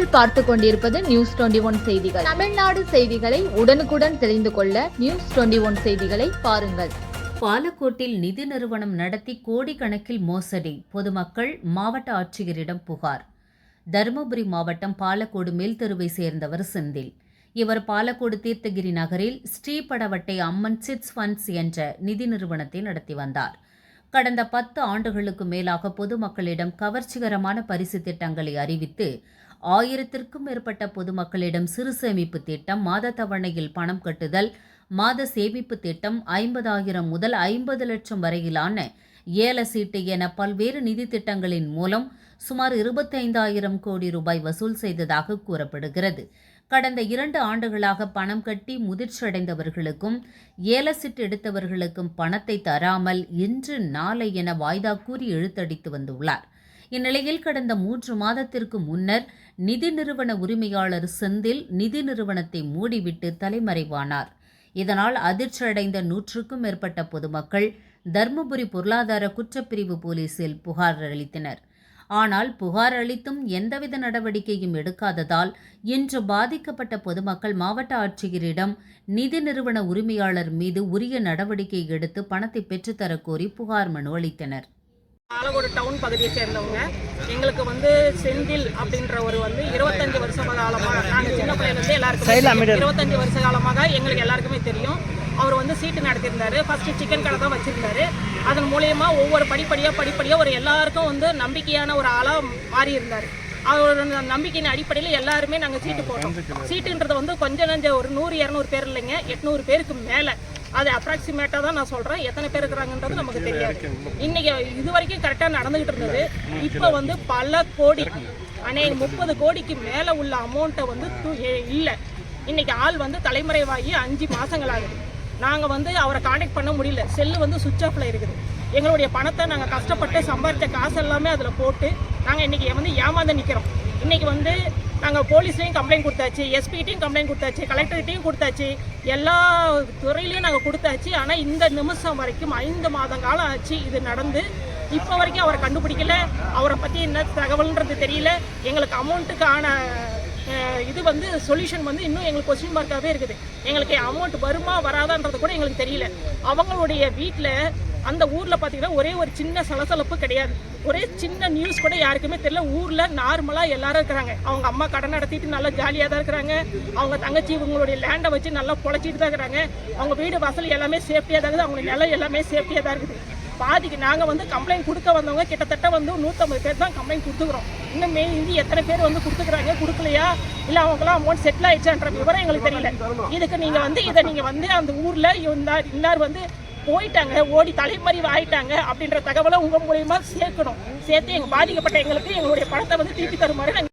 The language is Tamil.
நீங்கள் பார்த்து கொண்டிருப்பது நியூஸ் டுவெண்டி ஒன் செய்திகள். தமிழ்நாடு செய்திகளை உடனுக்குடன் தெரிந்து கொள்ள நியூஸ் டுவெண்டி ஒன் செய்திகளை பாருங்கள். பாலக்கோட்டில் நிதி நிறுவனம் நடத்தி கோடிக்கணக்கில் மோசடி பொதுமக்கள் மாவட்ட ஆட்சியரிடம் புகார். தருமபுரி மாவட்டம் பாலக்கோடு மேல்தெருவை சேர்ந்தவர் செந்தில். இவர் பாலக்கோடு தீர்த்தகிரி நகரில் ஸ்ரீபடவட்டை அம்மன் சிட்ஸ் ஃபண்ட்ஸ் என்ற நிதி நிறுவனத்தை நடத்தி வந்தார். கடந்த பத்து ஆண்டுகளுக்கு மேலாக பொதுமக்களிடம் கவர்ச்சிகரமான பரிசு திட்டங்களை அறிவித்து ஆயிரத்திற்கும் மேற்பட்ட பொதுமக்களிடம் சிறு சேமிப்பு திட்டம் மாத தவணையில் பணம் கட்டுதல் மாத சேமிப்பு திட்டம் ஐம்பதாயிரம் முதல் ஐம்பது லட்சம் வரையிலான ஏல சீட்டு என பல்வேறு நிதி திட்டங்களின் மூலம் சுமார் இருபத்தைந்தாயிரம் கோடி ரூபாய் வசூல் செய்ததாக கூறப்படுகிறது. கடந்த இரண்டு ஆண்டுகளாக பணம் கட்டி முதிர்ச்சியடைந்தவர்களுக்கும் ஏல எடுத்தவர்களுக்கும் பணத்தை தராமல் இன்று நாளை என வாய்தா கூறி இழுத்தடித்து வந்துள்ளார். இந்நிலையில் கடந்த மூன்று மாதத்திற்கு முன்னர் நிதி நிறுவன உரிமையாளர் செந்தில் நிதி நிறுவனத்தை மூடிவிட்டு தலைமறைவானார். இதனால் அதிர்ச்சியடைந்த நூற்றுக்கும் மேற்பட்ட பொதுமக்கள் தர்மபுரி பொருளாதார குற்றப்பிரிவு போலீசில் புகார் அளித்தனர். ஆனால் புகார் அளித்தும் எந்தவித நடவடிக்கையும் எடுக்காததால் இன்று பாதிக்கப்பட்ட பொதுமக்கள் மாவட்ட ஆட்சியரிடம் நிதி நிறுவன உரிமையாளர் மீது உரிய நடவடிக்கை எடுத்து பணத்தை பெற்றுத்தரக் கோரி புகார் மனு அளித்தனர். பாலக்கோடு டவுன் பகுதியை சேர்ந்தவங்க. எங்களுக்கு வந்து செந்தில் அப்படின்ற ஒரு வந்து இருபத்தஞ்சு வருஷ காலமாக நாங்கள் சின்ன பிள்ளையிலேருந்து எல்லாருக்கும் இருபத்தஞ்சு வருஷ காலமாக எங்களுக்கு எல்லாருக்குமே தெரியும். அவர் வந்து சீட்டு நடத்தியிருந்தாரு. ஃபர்ஸ்ட் சிக்கன் கடை தான் வச்சிருந்தாரு. அதன் மூலயமா ஒவ்வொரு படிப்படியாக படிப்படியாக ஒரு எல்லாருக்கும் வந்து நம்பிக்கையான ஒரு ஆளாக மாறி இருந்தார். அவர் அந்த நம்பிக்கையின் அடிப்படையில் எல்லாருமே நாங்கள் சீட்டு போட்டோம். சீட்டுன்றது வந்து கொஞ்சம் நஞ்ச ஒரு நூறு இரநூறு பேர் இல்லைங்க. எட்நூறு பேருக்கு மேலே. அது அப்ராக்சிமேட்டாக தான் நான் சொல்கிறேன் எத்தனை பேர் இருக்கிறாங்கன்றது நமக்கு தெரியாது. இன்னைக்கு இது வரைக்கும் கரெக்டாக நடந்துகிட்டு இருந்தது. இப்போ வந்து பல கோடி அநே முப்பது கோடிக்கு மேலே உள்ள அமௌண்ட்டை வந்து இல்லை. இன்னைக்கு ஆள் வந்து தலைமறைவாகி அஞ்சு மாசங்கள் ஆகுது. நாங்கள் வந்து அவரை காண்டாக்ட் பண்ண முடியல. செல்லு வந்து சுவிட்ச் ஆஃப்ல இருக்குது. எங்களுடைய பணத்தை நாங்கள் கஷ்டப்பட்டு சம்பாதிச்ச காசு எல்லாமே அதில் போட்டு நாங்கள் இன்னைக்கு வந்து ஏமாந்து நிற்கிறோம் இன்னைக்கு வந்து நாங்கள் போலீஸ்லேயும் கம்ப்ளைண்ட் கொடுத்தாச்சு எஸ்பிகிட்டையும் கம்ப்ளைண்ட் கொடுத்தாச்சு கலெக்டர்கிட்டையும் கொடுத்தாச்சு எல்லா துறையிலையும் நாங்கள் கொடுத்தாச்சு. ஆனால் இந்த நிமிஷம் வரைக்கும் ஐந்து மாதம் காலம் ஆச்சு இது நடந்து. இப்போ வரைக்கும் அவரை கண்டுபிடிக்கல. அவரை பற்றி என்ன தகவல்ன்றது தெரியல. எங்களுக்கு அமௌண்ட்டுக்கான இது வந்து சொல்யூஷன் வந்து இன்னும் எங்களுக்கு கொஸ்டின் மார்க்காகவே இருக்குது. எங்களுக்கு அமௌண்ட் வருமா வராதான்றது கூட எங்களுக்கு தெரியல. அவங்களுடைய வீட்டில் அந்த ஊரில் பார்த்தீங்கன்னா ஒரே ஒரு சின்ன சலசலப்பு கிடையாது. ஒரே சின்ன நியூஸ் கூட யாருக்குமே தெரியல. ஊரில் நார்மலாக எல்லாரும் இருக்கிறாங்க. அவங்க அம்மா கடன் நடத்திட்டு நல்லா ஜாலியாக தான் இருக்கிறாங்க. அவங்க தங்கச்சி இவங்களுடைய லேண்டை வச்சு நல்லா பொழைச்சிட்டு தான் இருக்கிறாங்க. அவங்க வீடு வாசல் எல்லாமே சேஃப்டியாக தான் இருக்குது. அவங்க நிலம் எல்லாமே சேஃப்டியாக தான் இருக்குது. பாதிக்கு நாங்கள் வந்து கம்ப்ளைண்ட் கொடுக்க வந்தவங்க கிட்டத்தட்ட வந்து நூற்றம்பது பேர் தான் கம்ப்ளைண்ட் கொடுத்துக்கிறோம். இன்னும் மெயின் இந்தி எத்தனை பேர் வந்து கொடுத்துக்கிறாங்க கொடுக்கலையா? இல்லை அவங்களாம் அமௌண்ட் செட்டில் ஆயிடுச்சான்ற விவரம் எங்களுக்கு தெரியல. இதுக்கு நீங்கள் வந்து இதை நீங்கள் வந்து அந்த ஊரில் இன்னார் இன்னார் வந்து போயிட்டாங்க ஓடி தலைமறைவு ஆயிட்டாங்க அப்படின்ற தகவலை உங்கள் மூலியமா சேர்க்கணும். சேர்த்து எங்கள் பாதிக்கப்பட்ட எங்களுக்கு எங்களுடைய பணத்தை வந்து திருப்பி தருமாறு